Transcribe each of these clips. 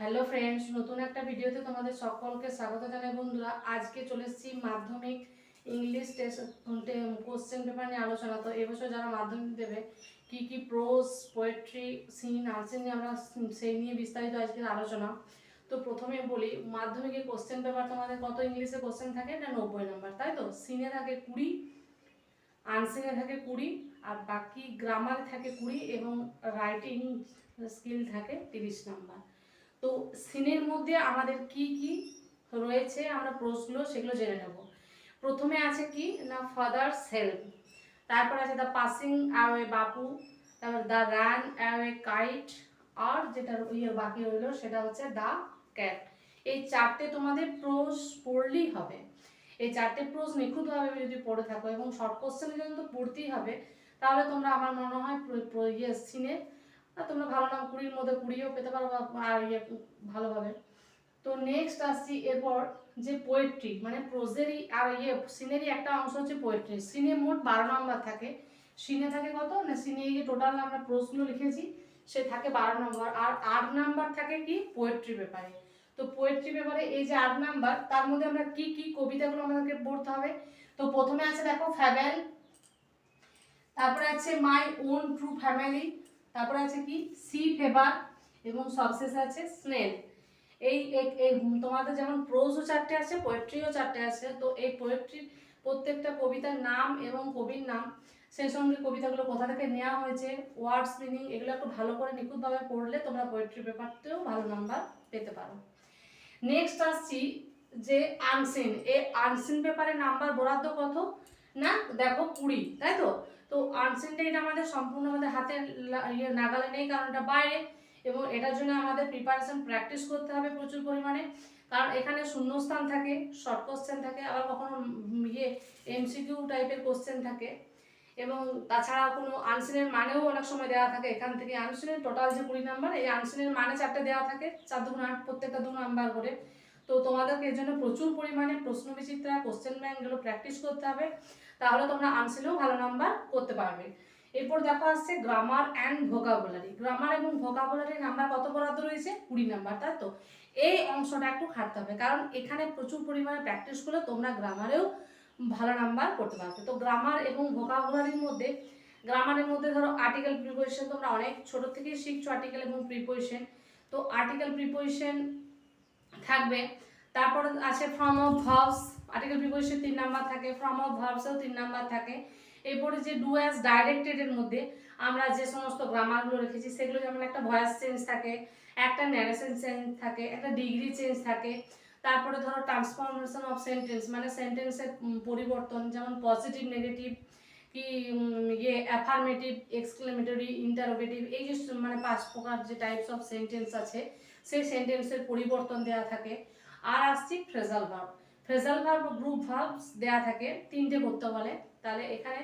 Hello friends নতুন একটা ভিডিওতে তোমাদের সকলকে স্বাগত জানাই বন্ধুরা। আজকে চলে এসেছি মাধ্যমিক ইংলিশ কোশ্চেন পেপার নিয়ে আলোচনা। তো এবছর যারা মাধ্যমিক দেবে, কি কি প্রোজ পোয়েট্রি সিন আর্টসিন নিয়ে আমরা সেই নিয়ে বিস্তারিত আজকের আলোচনা। তো প্রথমে বলি মাধ্যমিকের কোশ্চেন পেপার তোমাদের কত ইংলিশে কোশ্চেন থাকে? এটা নব্বই নাম্বার তাই তো? সিনে থাকে কুড়ি আনসিনে থাকে কুড়ি, আর বাকি গ্রামার থাকে কুড়ি এবং রাইটিং স্কিল থাকে তিরিশ নাম্বার তো সিনের মধ্যে আমাদের কি কি রয়েছে? আমরা প্রশ্নগুলো সেগুলো জেনে নেব। প্রথমে আছে কি? না ফাদার সেলফ তারপর আছে দ্য পাসিং অ্যাওয়ে বাপু। তারপর দ্য রান অ্যাওয়ে কাইট আর যেটা ইয়ে বাকি রইল সেটা হচ্ছে দ্য ক্যাট এই চারটে তোমাদের প্রোজ পড়লেই হবে। এই চারটে প্রোজ নিখুঁতভাবে যদি পড়ে থাকো এবং শর্ট কোশ্চেনে যদি পড়তেই হবে, তাহলে তোমরা আমার মনে হয় ইয়ে সিনে আর তোমরা ভালো নাম কুড়ির মধ্যে কুড়িও পেতে পারো আর ইয়ে ভালোভাবে। তো নেক্সট আসছি এরপর যে পোয়েট্রি মানে প্রোজেরই আর ইয়ে সিনেরই একটা অংশ হচ্ছে পোয়েট্রি সিনে মোট বারো নম্বর থাকে। সিনে থাকে কত? না সিনে এই যে টোটাল আমরা প্রশ্ন লিখেছি, সে থাকে বারো নম্বর আর আট নাম্বার থাকে কি? পোয়েট্রি পেপারে তো পোয়েট্রি পেপারে এই যে আট নাম্বার তার মধ্যে আমরা কি কি কবিতাগুলো আমাদেরকে পড়তে হবে? তো প্রথমে আছে দেখো ফ্যাবেল তারপরে আছে মাই ওন ট্রু ফ্যামিলি তারপরে আছে কি? সি ফেভার এবং সবশেষে আছে স্নেল এই এই তোমাদের যেমন প্রোজও চারটে আছে পোয়েট্রিও চারটে আছে, তো এই পোয়েট্রির প্রত্যেকটা কবিতার নাম এবং কবির নাম, সেই সঙ্গে কবিতাগুলো কোথা থেকে নেওয়া হয়েছে ওয়ার্ডস মিনিং এগুলো একটু ভালো করে নিখুঁতভাবে পড়লে তোমরা পোয়েট্রি পেপারতেও ভালো নাম্বার পেতে পারো। নেক্সট আসছি যে আনসিন এই আনসিন পেপারে নাম্বার বরাদ্দ কত? না, দেখো কুড়ি, তাই তো? আনসিনটা এটা আমাদের সম্পূর্ণ আমাদের হাতে লা- ইয়ে নাগালে নেই কারণ এটা বাইরে। এবং এটার জন্য আমাদের প্রিপারেশন প্র্যাকটিস করতে হবে প্রচুর পরিমাণে। কারণ এখানে শূন্যস্থান থাকে শর্ট কোশ্চেন থাকে, আবার কখনো ইয়ে এমসিকিউ টাইপের কোশ্চেন থাকে। এবং তাছাড়া কোনো আনসিনের মানেও অনেক সময় দেওয়া থাকে। এখান থেকে আনসিনের টোটাল যে কুড়ি নাম্বার এই আনসিনের মানে চারটে দেওয়া থাকে, চার দু আট, প্রত্যেকটা দু নাম্বার করে। তো তোমাদেরকে এর জন্য প্রচুর পরিমাণে প্রশ্ন বিচিত্রা কোশ্চেন ব্যাংক এগুলো প্র্যাকটিস করতে হবে। তাহলে তোমরা আনসিনেও ভালো নাম্বার করতে পারবে। এরপর দেখো আসছে গ্রামার অ্যান্ড ভোকাবুলারি গ্রামার এবং ভোকাবুলারি নাম্বার কত বরাদ্দ রয়েছে? কুড়ি নাম্বার তাই তো? এই অংশটা একটু খাটতে হবে, কারণ এখানে প্রচুর পরিমাণে প্র্যাকটিস করলে তোমরা গ্রামারেও ভালো নাম্বার করতে পারবে। তো গ্রামার এবং ভোকাবুলারির মধ্যে গ্রামারের মধ্যে ধরো আর্টিকেল প্রিপোজিশন তোমরা অনেক ছোট থেকেই শিখছো আর্টিকেল এবং প্রিপোজিশন তো আর্টিকেল প্রিপোজিশন থাকবে। তারপর আছে form of verbs article preposition তিন নাম্বার থাকে ফর্ম অফ ভার্বসেও তিন নাম্বার থাকে। এরপরে যে ডু অ্যাজ ডাইরেক্টেড এর মধ্যে আমরা যে সমস্ত গ্রামারগুলো রেখেছি, সেগুলো যেমন একটা ভয়েস চেঞ্জ থাকে, একটা ন্যারেশন চেঞ্জ থাকে, একটা ডিগ্রি চেঞ্জ থাকে, তারপরে ধরো ট্রান্সফরমেশন অফ সেন্টেন্স মানে সেন্টেন্সের পরিবর্তন, যেমন পজিটিভ নেগেটিভ কি ইয়ে অ্যাফার্মেটিভ এক্সক্লেমেটরি ইন্টারোগেটিভ এই যে মানে পাঁচ প্রকার যে টাইপস অফ সেন্টেন্স আছে, সেই সেন্টেন্সের পরিবর্তন দেওয়া থাকে। আর আসছি phrasal verb phrasal verb group verbs দেওয়া থাকে, তিনটে করতে বলে। তাহলে এখানে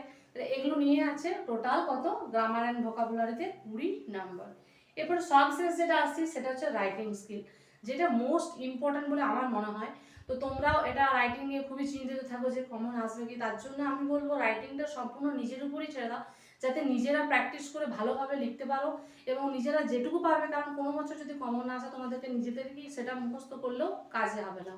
এগুলো নিয়ে আছে টোটাল কত? গ্রামার অ্যান্ড ভোকাবুলারিতে কুড়ি নাম্বার এরপর সবশেষ যেটা আসছে, সেটা হচ্ছে রাইটিং স্কিল যেটা মোস্ট ইম্পর্ট্যান্ট বলে আমার মনে হয়। তো তোমরাও এটা রাইটিং নিয়ে খুবই চিন্তিত থাকো যে কমন আসবে কি, তার জন্য আমি বলব রাইটিংটা সম্পূর্ণ নিজের উপরই ছেড়ে দাও, যাতে নিজেরা প্র্যাকটিস করে ভালোভাবে লিখতে পারো এবং নিজেরা যেটুকু পারবে, কারণ কোনো বছর যদি কমন আসে, তোমাদেরকে নিজেদেরকেই সেটা মুখস্থ করলেও কাজে হবে না।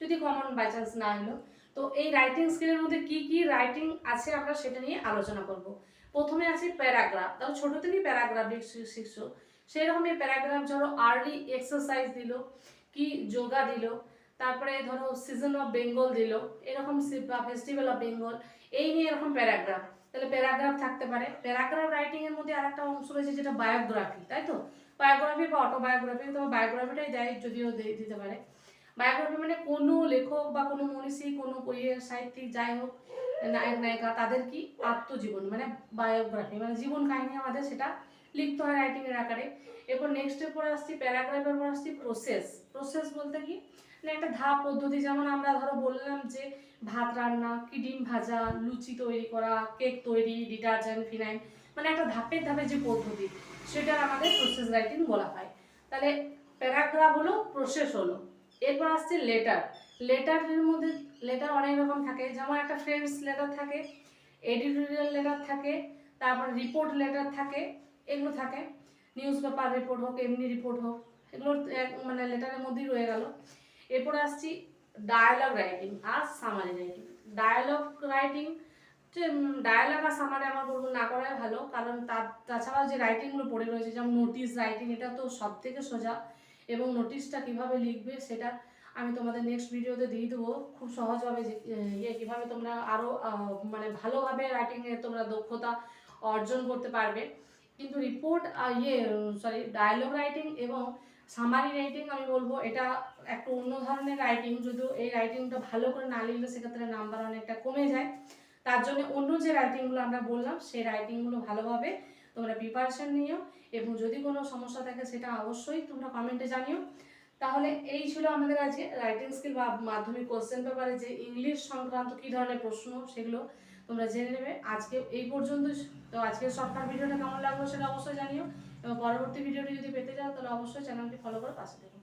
যদি কমন বাই চান্স না এলো। তো এই রাইটিং স্কিলের মধ্যে কি কি রাইটিং আছে আমরা সেটা নিয়ে আলোচনা করব। প্রথমে আছে প্যারাগ্রাফ তাহলে ছোট থেকেই প্যারাগ্রাফ শিখছো। সেই রকম এই প্যারাগ্রাফ ধরো আর্লি এক্সারসাইজ দিল, কি যোগা দিল, তারপরে ধরো সিজন অফ বেঙ্গল দিল, এরকম ফেস্টিভ্যাল অফ বেঙ্গল এই নিয়ে এরকম প্যারাগ্রাফ তাহলে প্যারাগ্রাফ থাকতে পারে। প্যারাগ্রাফ রাইটিং এর মধ্যে আরেকটা অংশ রয়েছে যেটা বায়োগ্রাফি তাই তো? বায়োগ্রাফি বা অটোবায়োগ্রাফি তবে বায়োগ্রাফিটাই দেয়, যদিও দিতে পারে। বায়োগ্রাফি মানে কোনো লেখক বা কোনো মনীষী, কোনো ইয়ে সাহিত্যিক যাই হোক, নায়ক, নায়িকা, তাদের কি আত্মজীবন? মানে বায়োগ্রাফি মানে জীবন কাহিনী আমাদের সেটা লিখতে হয় রাইটিংয়ের আকারে। এরপর নেক্সট এর পরে আসছি প্যারাগ্রাফের পর আসছি প্রসেস প্রসেস বলতে কি? মানে একটা ধাপ পদ্ধতি, যেমন আমরা ধরো বললাম যে ভাত রান্না, কি ডিম ভাজা, লুচি তৈরি করা, কেক তৈরি ডিটারজেন্ট ফিনাইল মানে একটা ধাপের ধাপে যে পদ্ধতি, সেটা আমাদের প্রসেস রাইটিং বলা হয়। তাহলে প্যারাগ্রাফ হলো প্রসেস হলো। এরপর আসছে লেটার লেটারের মধ্যে লেটার অনেক রকম থাকে। যেমন একটা ফ্রেন্ডস লেটার থাকে এডিটোরিয়াল লেটার থাকে, তারপর রিপোর্ট লেটার থাকে, এগুলো থাকে। নিউজ পেপার রিপোর্ট হোক, এমনি রিপোর্ট হোক, এগুলো মানে লেটারের মধ্যেই রয়ে গেল। এরপরে আসছি ডায়ালগ রাইটিং আর summary writing dialogue writing dialogue আর সামারি আমার বলব না করাই ভালো, কারণ তার, তাছাড়াও যে রাইটিংগুলো পড়ে রয়েছে, যেমন নোটিস রাইটিং এটা তো সব থেকে সোজা। এবং নোটিশটা কীভাবে লিখবে সেটা আমি তোমাদের নেক্সট ভিডিওতে দিয়ে দেবো। খুব সহজভাবে ইয়ে কীভাবে তোমরা আরও মানে ভালোভাবে রাইটিংয়ে তোমরা দক্ষতা অর্জন করতে পারবে। কিন্তু রিপোর্ট ইয়ে সরি ডায়ালগ রাইটিং এবং সামারি রাইটিং আমি বলব, এটা একটু অন্য ধরনের রাইটিং যদিও এই রাইটিংটা ভালো করে না লিখলে সেক্ষেত্রে নাম্বার অনেকটা কমে যায়। তার জন্য অন্য যে রাইটিংগুলো আমরা বললাম, সেই রাইটিংগুলো ভালোভাবে তোমরা প্রিপারেশন নিও। এবং যদি কোনো সমস্যা থাকে সেটা অবশ্যই তোমরা কমেন্টে জানিও। তাহলে এই ছিল আমাদের আজকে রাইটিং স্কিল বা মাধ্যমিক কোশ্চেন পেপারে যে ইংলিশ সংক্রান্ত কী ধরনের প্রশ্ন, সেগুলো তোমরা জেনে নেবে। আজকে এই পর্যন্ত, তো আজকের শর্টকাট ভিডিওটা কেমন লাগল সেটা অবশ্যই জানিও। এবং পরবর্তী ভিডিওটি যদি পেতে চাও, তাহলে অবশ্যই চ্যানেলটি ফলো করে পাশে থেকো।